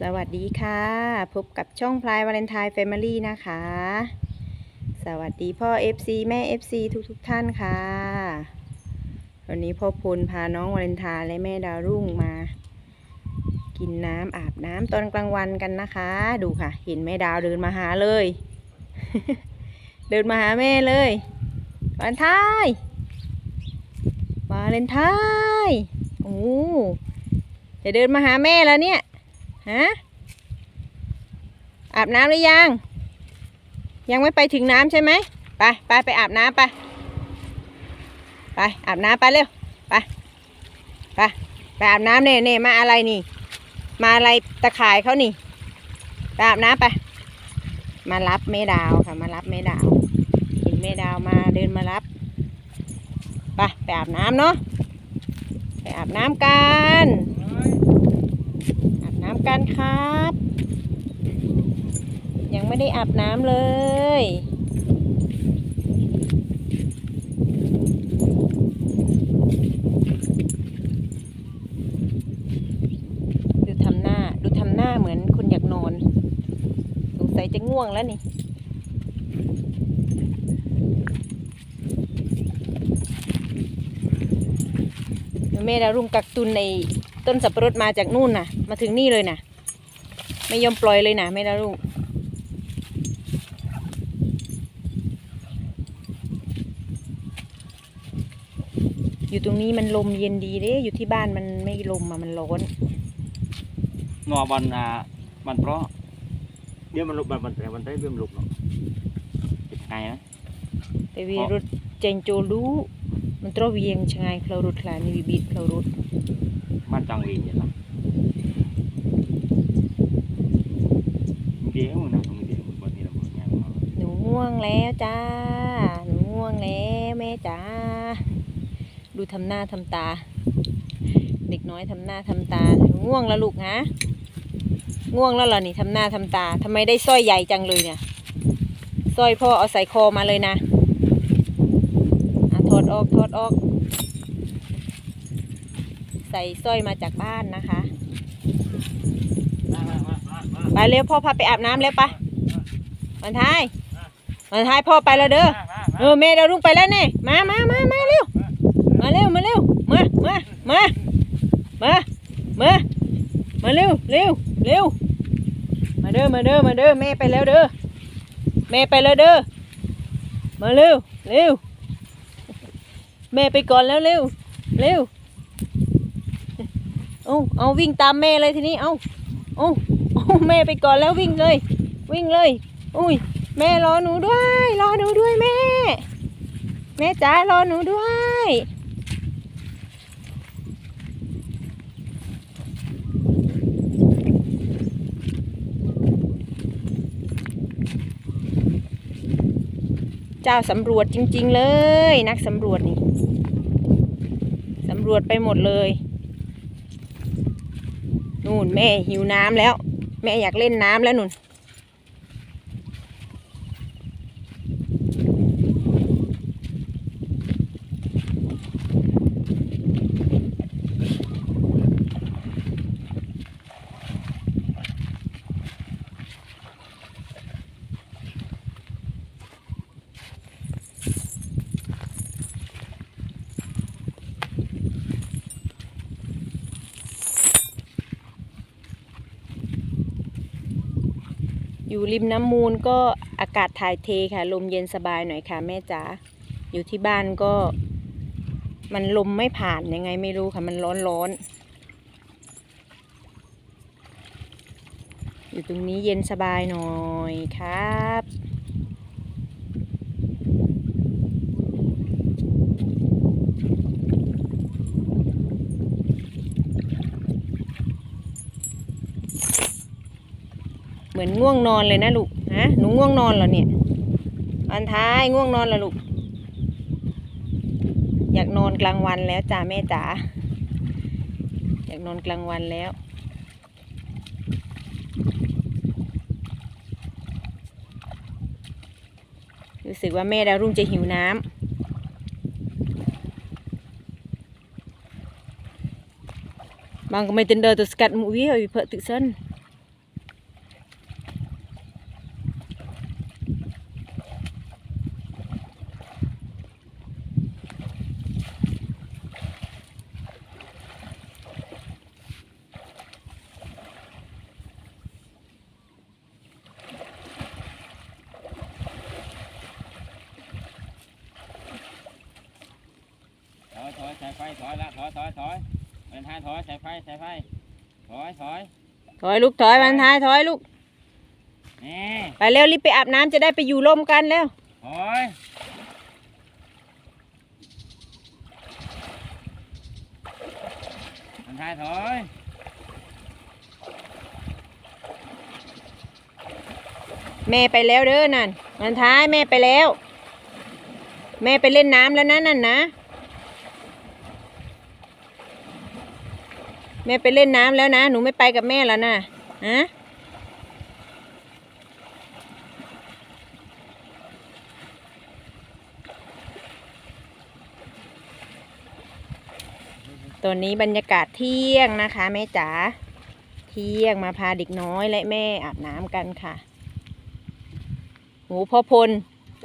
สวัสดีค่ะ พบกับช่องพลายวาเลนไทน์แฟมิลี่นะคะ สวัสดีพ่อ FC แม่ FC ทุกทุกท่านค่ะ วันนี้พ่อพลพาน้องวาเลนไทน์และแม่ดาวรุ่งมา กินน้ำอาบน้ำตอนกลางวันกันนะคะ ดูค่ะ เห็นแม่ดาวเดินมาหาเลย เดินมาหาแม่เลยวาเลนไทน์วาเลนไทน์โอ้จะเดินมาหาแม่แล้วเนี่ย ฮะอาบน้ำหรือยัง ยังไม่ไปถึงน้ำใช่ไหมไปไปไปอาบน้ำไปไปอาบน้ำไปเร็วไปไปไปอาบน้ำเน่เน่มาอะไรนี่ มาอะไรตะข่ายเขานี่ไปอาบน้ำไป มารับแม่ดาวค่ะมารับแม่ดาวเห็นแม่ดาวมาเดินมารับไปไปอาบน้ำเนาะไปอาบน้ำกันำกันครับ ยังไม่ได้อาบน้ำเลย ดูทำหน้า ดูทำหน้าเหมือนคนอยากนอน สงสัยจะง่วงแล้วนี่แม่ดารุ่งกักตุนใน ต้นสับปะรดมาจากนู่นน่ะ มาถึงนี่เลยน่ะ ไม่ยอมปล่อยเลยนะแม่ดาวรุ่งอยู่ตรงนี้มันลมเย็นดีเด้อยู่ที่บ้านมันไม่ลมอะมันร้อนงอบันอ่าบันเพราะเดี๋ยวมันลุกบันบันแต่บันได้เบี้ยมนลุกเนาะเป็นไงนะแต่วีรถเจงโจลูมันตรเวียงชงายเคลารถคลานี่วิบีดเคลารถ บ้านจังวีเนี่ยนะเดี๋ยวนะมึงเดี๋ยวมึงบันนี้ละมึงยังหนูง่วงแล้วจ้า หนูง่วงแล้วแม่จ้า ดูทำหน้าทำตา เด็กน้อยทำหน้าทำตาหนูง่วงแล้วลูกฮะ ง่วงแล้วเหรอนี่ทำหน้าทำตาทำไมได้สร้อยใหญ่จังเลยเนี่ยสร้อยพ่อเอาใส่คอมาเลยนะอะถอดออกถอดออก ใส่สร้อยมาจากบ้านนะคะ ไปเร็วพ่อพาไปอาบน้ำเร็วไปวันท้ายวันท้ายพ่อไปแล้วเด้อเออแม่เราลุงไปแล้วเนี่ยมามามามาเร็วมาเร็วมาเร็วมามามามามามาเร็วเร็วเร็วมาเด้อมาเด้อมาเด้อแม่ไปแล้วเด้อแม่ไปแล้วเด้อมาเร็วเร็วแม่ไปก่อนแล้วเร็วเร็วเอาเอาวิ่งตามแม่เลยทีนี้ เอาเอาเอาแม่ไปก่อนแล้ววิ่งเลย วิ่งเลย อุ้ย แม่รอหนูด้วย รอหนูด้วยแม่ แม่จ๋ารอหนูด้วยเจ้าสำรวจจริง ๆ เลย นักสำรวจนี่ สำรวจไปหมดเลย นู่นแม่หิวน้ำแล้ว แม่อยากเล่นน้ำแล้วนุ่น อยู่ริมน้ำมูลก็อากาศถ่ายเทค่ะ ลมเย็นสบายหน่อยค่ะ แม่จ๋าอยู่ที่บ้านก็ มันลมไม่ผ่านยังไงไม่รู้ค่ะ มันร้อนร้อนอยู่ตรงนี้เย็นสบายหน่อยครับ มือนง่วงนอนเลยนะลูกฮะหนูง่วงนอนเหรอเนี่ยอันท้ายง่วงนอนเหรอลูก อยากนอนกลางวันแล้วจ้าแม่จ๋าอยากนอนกลางวันแล้วรู้สึกว่าแม่ดาวรุ่งจะหิวน้ำบางก็ไม่ตินเดอร์ตัวสกัดมูวิเอาอยู่เพอตึกเส้น สายไฟถอยละถอยถอยถอยวันทายถอยสายไฟสายไฟถอยถอยถอยลูกถอยวันท้ายถอยลูกนี่ไปเร็วรีบไปอาบน้ำจะได้ไปอยู่ร่มกันแล้วถอยวันทายถอยแม่ไปแล้วเด้อนั่นวันท้ายแม่ไปแล้ว แม่ไปเล่นน้ำแล้วนะนั่นนะ แม่ไปเล่นน้ำแล้วนะ หนูไม่ไปกับแม่แล้วนะฮะตอนนี้บรรยากาศเที่ยงนะคะแม่จ๋าเที่ยงมาพาเด็กน้อยและแม่อาบน้ำกันค่ะโหพ่อพล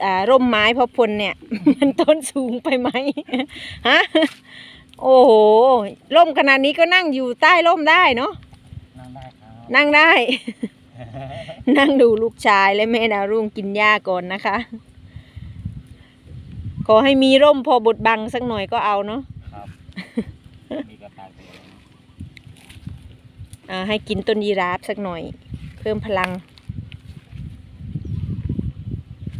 อ่าร่มไม้พ่อพลเนี่ย มันต้นสูงไปไหมฮะ โอ้โหร่มขนาดนี้ก็นั่งอยู่ใต้ร่มได้เนาะนั่งได้ครับนั่งได้ นั่งดูลูกชายและแม่ดาวรุ่งกินหญ้าก่อนนะคะ ขอให้มีร่มพอบดบังสักหน่อยก็เอาเนาะครับมีกระต่ายตัวหนึ่งอ่าให้กินต้นยีราฟสักหน่อย เพิ่มพลัง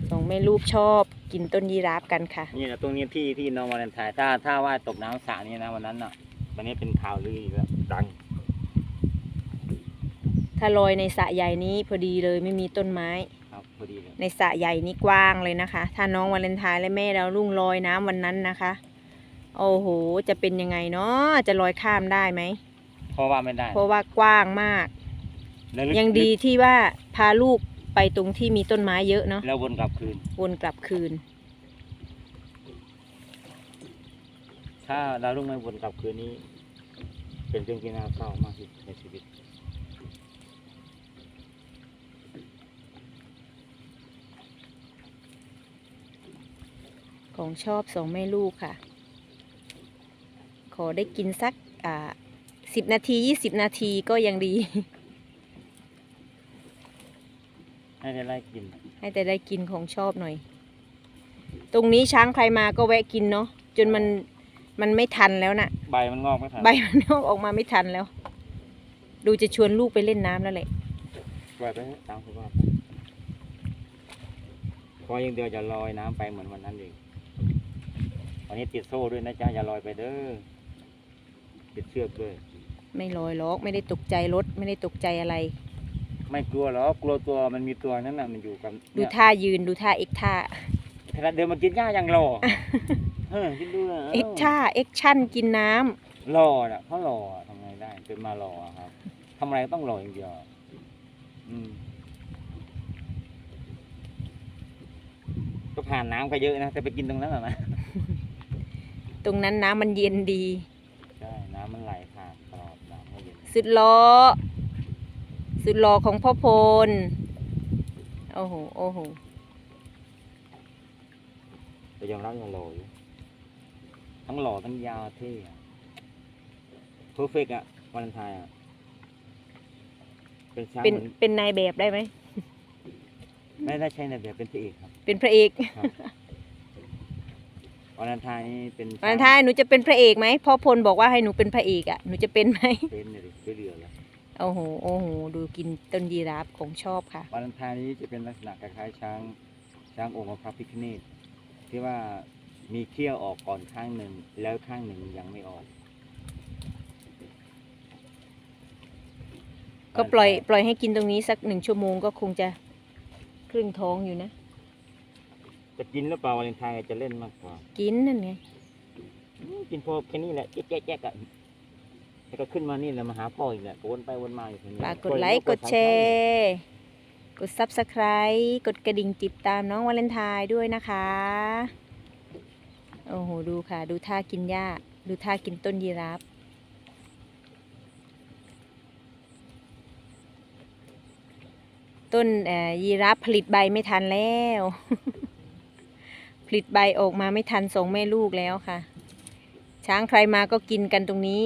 สองแม่ลูกชอบ กินต้นยีราฟกันค่ะ นี่นะตรงนี้ที่ที่น้องวาเลนไทน์ถ้าถ้าว่าตกน้ำสระนี้นะวันนั้นอะวันนี้เป็นข่าวลืออีกแล้วดัง ถ้าลอยในสระใหญ่นี้พอดีเลยไม่มีต้นไม้ ครับพอดีเลยในสระใหญ่นี้กว้างเลยนะคะ ถ้าน้องวาเลนไทน์และแม่ดาวรุ่งลอยน้ำวันนั้นนะคะ โอ้โห จะเป็นยังไงเนาะจะลอยข้ามได้ไหม เพราะว่าไม่ได้เพราะว่ากว้างมาก แล้วลึกยังดีที่ว่าพาลูก ไปตรงที่มีต้นไม้เยอะเนาะแล้ววนกลับคืน วนกลับคืน ถ้าดาวรุ่งไม่วนกลับคืนนี้ เป็นเรื่องที่น่าเศร้ามากที่สุดในชีวิต ของชอบสองแม่ลูกค่ะ ขอได้กินสักอ่าสิบนาทียี่สิบนาทีก็ยังดี ให้ได้ไล่กิน ให้แต่ได้กินของชอบหน่อย ตรงนี้ช้างใครมาก็แวะกินเนาะจนมันมันไม่ทันแล้วน่ะ ใบมันงอกไม่ทันใบมันออกออกมาไม่ทันแล้ว ดูจะชวนลูกไปเล่นน้ำแล้วแหละ ปล่อยไปเถอะตามสภาพไปพอยังเดียวจะลอยน้ำไปเหมือนวันนั้นเองวันนี้ติดโซ่ด้วยนะจ๊ะอย่าลอยไปเด้อติดเชือกด้วยไม่ลอยล็อกไม่ได้ตกใจรถไม่ได้ตกใจอะไร ไม่กลัวหรอกกลัวตัวมันมีตัวนั้นน่ะมันอยู่กับดูเนี่ยท่ายืนดูท่าเอ็กท่าขนาดเดินมากินหญ้ายังรอ เออคิดดูนะเอ็กท่าเอ็กชั่นกินน้ำรอน่ะเขารออะทำไงได้เป็นมารออะครับทำอะไรก็ต้องรออย่างเดียวอืมก็ผ่านน้ำก็เยอะนะแต่ไปกินตรงนั้นน่ะนะ ตรงนั้นน้ำมันเย็นดี ใช่ น้ำมันไหลผ่านตลอดน้ำไม่เย็นสุดล้อ สุดล้อของพ่อพล โอ้โห โอ้โหแต่ยอมรับยังหล่ออยู่ทั้งหล่อทั้งยาวเท่เพอร์เฟกอะวันไทายอะเป็นช้างเป็นเหมือนเป็นนายแบบได้ไหม ไม่ได้ใช่ในแบบเป็นพระเอกครับ เป็นพระเอกวันไทายนี่เป็นวันท้ายหนูจะเป็นพระเอกไหมพ่อพลบอกว่าให้หนูเป็นพระเอกอะหนูจะเป็นไหมเป็นเลยดิเรือแล้ว โอ้โห โอ้โห ดูกินต้นยีราฟของชอบค่ะวันไทายนี้จะเป็นลักษณะคล้ายๆช้าง ช้างองค์พระพิฆเนศที่ว่ามีเขี้ยวออกก่อนข้างหนึ่ง แล้วข้างหนึ่งยังไม่ออก ก็ปล่อยปล่อยให้กินตรงนี้สักหนึ่งชั่วโมงก็คงจะครึ่งท้องอยู่นะ จะกินหรือเปล่าวันไทายจะเล่นมากกว่า กินนั่นไงอืมกินพอแค่นี้แหละแจ๊กแจ๊กอะ แล้วก็ขึ้นมานี่แหละมาหาพ่ออีกแหละวนไปวนมาอยู่ตรงนี้ฝากกดไลค์กดแชร์กด Subscribe กดกระดิ่งติดตามน้องวาเลนไทน์ด้วยนะคะ โอ้โห ดูค่ะ ดูท่ากินหญ้า ดูท่ากินต้นยีราฟต้นเอ่อยีราฟผลิตใบไม่ทันแล้ว ผลิตใบออกมาไม่ทันสองแม่ลูกแล้วค่ะ ช้างใครมาก็กินกันตรงนี้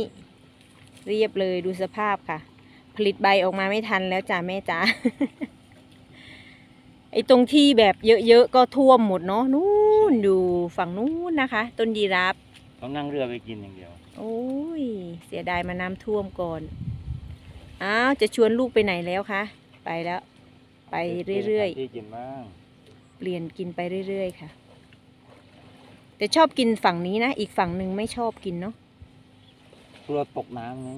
เรียบเลยดูสภาพค่ะ ผลิตใบออกมาไม่ทันแล้วจ้าแม่จ๋าไอ้ตรงที่แบบเยอะๆก็ท่วมหมดเนาะนู่นอยู่ฝั่งนู้นนะคะ ต้นยีราฟต้องนั่งเรือไปกินอย่างเดียว โอ้ย เสียดายมาน้ำท่วมก่อนอ้าวจะชวนลูกไปไหนแล้วคะไปแล้ว ไปเรื่อยที่กินบ้างๆเปลี่ยนกินไปเรื่อยๆค่ะ แต่ชอบกินฝั่งนี้นะ อีกฝั่งหนึ่งไม่ชอบกินเนาะ กลัวตกน้ำไง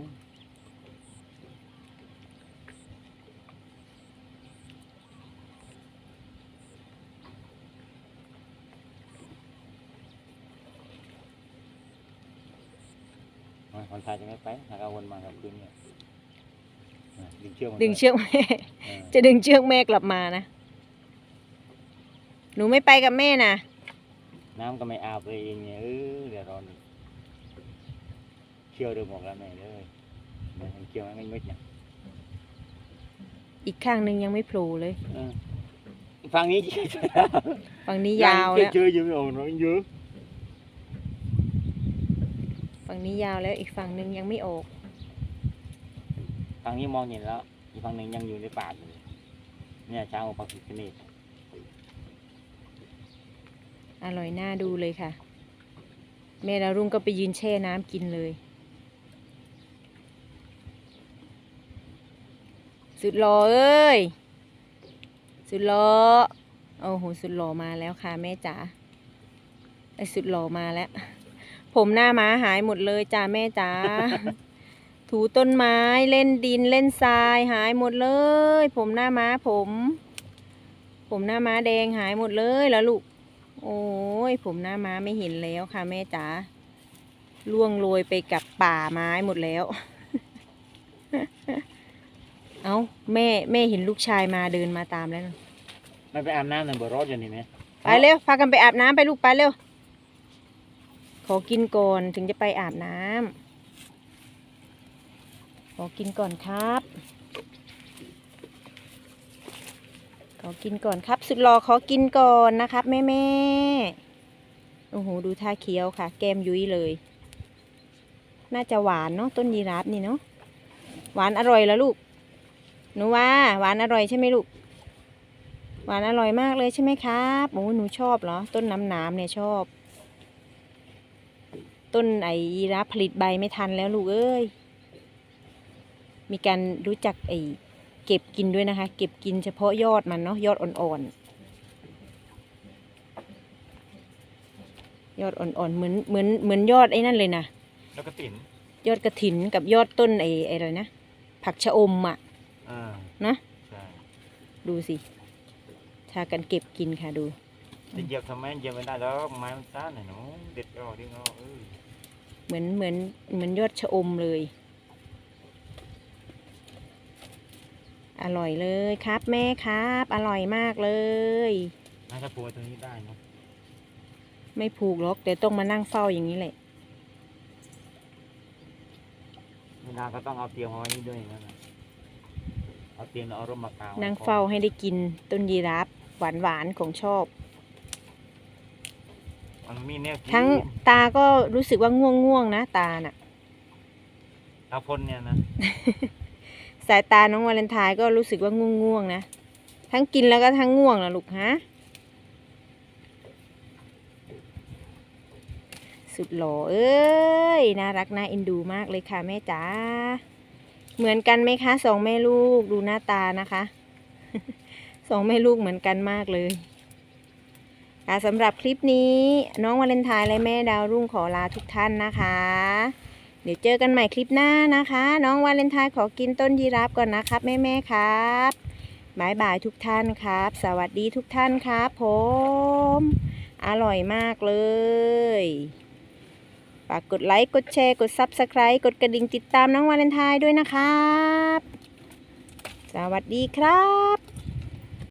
อะคนไทยจะไม่ไปหากเอาวนมากับคืนเนี่ยอะดึงเชือกมันดึงเชือกแม่เออจะดึงเชือกแม่กลับมานะ หนูไม่ไปกับแม่นะ น้ำก็ไม่อาบเลยเองเนี่ยเออเดี๋ยวร้อนอีก เคี่ยวเริ่มออกแล้วแม่เลยเนี่ยมันเคี่ยวงั้นไม่เนี่ยอีกข้างหนึ่งยังไม่โผล่เลยเออฝั่งนี้ ฝั่งนี้ยาวแล้วเจออยู่ไม่ออกน้อยเยอะฝั่งนี้ยาวแล้วอีกฝั่งหนึ่งยังไม่ออก ฝั่งนี้มองเห็นแล้ว อีกฝั่งหนึ่งยังอยู่ในป่าอยู่เนี่ยช้างของปักสิกนี่อร่อยน่าดูเลยค่ะ แม่ดาวรุ่งก็ไปยืนแช่น้ำกินเลย สุดหล่อเอ้ย สุดหล่อโอ้โหสุดหล่อมาแล้วค่ะแม่จ๋าไอสุดหล่อมาแล้ว ผมหน้าม้าหายหมดเลยจ้าแม่จ๋าถูต้นไม้เล่นดินเล่นทรายหายหมดเลย ผมหน้าม้าผม ผมหน้าม้าแดงหายหมดเลยแล้วลูก โอ้ยผมหน้าม้าไม่เห็นแล้วค่ะแม่จ๋าล่วงโรยไปกับป่าไม้หมดแล้ว เอาแม่แม่เห็นลูกชายมาเดินมาตามแล้วนะไม่ไปอาบน้ำหนึ่งบ่รอดอยู่นี่ไหมไปเร็วพากันไปอาบน้ำไปลูกไปเร็ว ขอกินก่อนถึงจะไปอาบน้ำขอกินก่อนครับ ขอกินก่อนครับ สุดรอขอกินก่อนนะครับแม่แม่ๆโอ้โหดูท่าเคี้ยวค่ะ แก้มยุ้ยเลย น่าจะหวานเนาะต้นยีราฟนี่เนาะหวานอร่อยแล้วลูก หนูว่าหวานอร่อยใช่ไหมลูก หวานอร่อยมากเลยใช่ไหมครับโอ้หนูชอบเหรอ ต้นน้ำน้ำเนี่ยชอบ ต้นไอ้ยีราฟผลิตใบไม่ทันแล้วลูกเอ้ย มีการรู้จักไอ้เก็บกินด้วยนะคะ เก็บกินเฉพาะยอดมันเนาะยอดอ่อนๆ ยอดอ่อนๆ เหมือนเหมือนเหมือนยอดไอ้นั่นเลยนะแล้วก็ติ๋นยอดกระถินกับยอดต้นไอ้ไอ้อะไรนะ ผักชะอมอะอ่า นะใช่ดูสิชากันเก็บกินค่ะดูจะเหยียบทำไมเหยียบไม่ได้แล้วไม้มันซ่านหน่อยหนูเด็ดออกดิเงาเออเหมือนเหมือนเหมือนยอดชะอมเลย อร่อยเลยครับแม่ครับ อร่อยมากเลยน่าจะปูไว้ตรงนี้ได้เนอะไม่ผูกหรอกแต่ต้องมานั่งเฝ้าอย่างนี้แหละเวลาก็ต้องเอาเตียงมาไว้นี่ด้วยนะ เอาเตียงแล้วเอาร่มมากางไว้นั่งเฝ้าให้ได้กินต้นยีราฟหวานหวานๆของชอบ มันมีแนวกินทั้งตาก็รู้สึกว่าง่วงง่วงๆนะตาน่ะตาพ่นเนี่ยนะสายตาน้องวาเลนไทน์ก็รู้สึกว่าง่วงง่วงๆนะ ทั้งกินแล้วก็ทั้งง่วงนะลูกฮะ สุดหล่อเอ้ย น่ารักน่าเอ็นดูมากเลยค่ะแม่จ๋า เหมือนกันไหมคะสองแม่ลูกดูหน้าตานะคะ สองแม่ลูกเหมือนกันมากเลยค่ะสำหรับคลิปนี้น้องวาเลนไทน์และแม่ดาวรุ่งขอลาทุกท่านนะคะ เดี๋ยวเจอกันใหม่คลิปหน้านะคะ น้องวาเลนไทน์ขอกินต้นยีราฟก่อนนะครับ แม่แม่ๆครับบายบายทุกท่านครับ สวัสดีทุกท่านครับผม อร่อยมากเลย ฝากกดไลค์ กดแชร์ กด Subscribe กดกระดิ่งติดตามน้องวาเลนไทน์ด้วยนะครับ สวัสดีครับ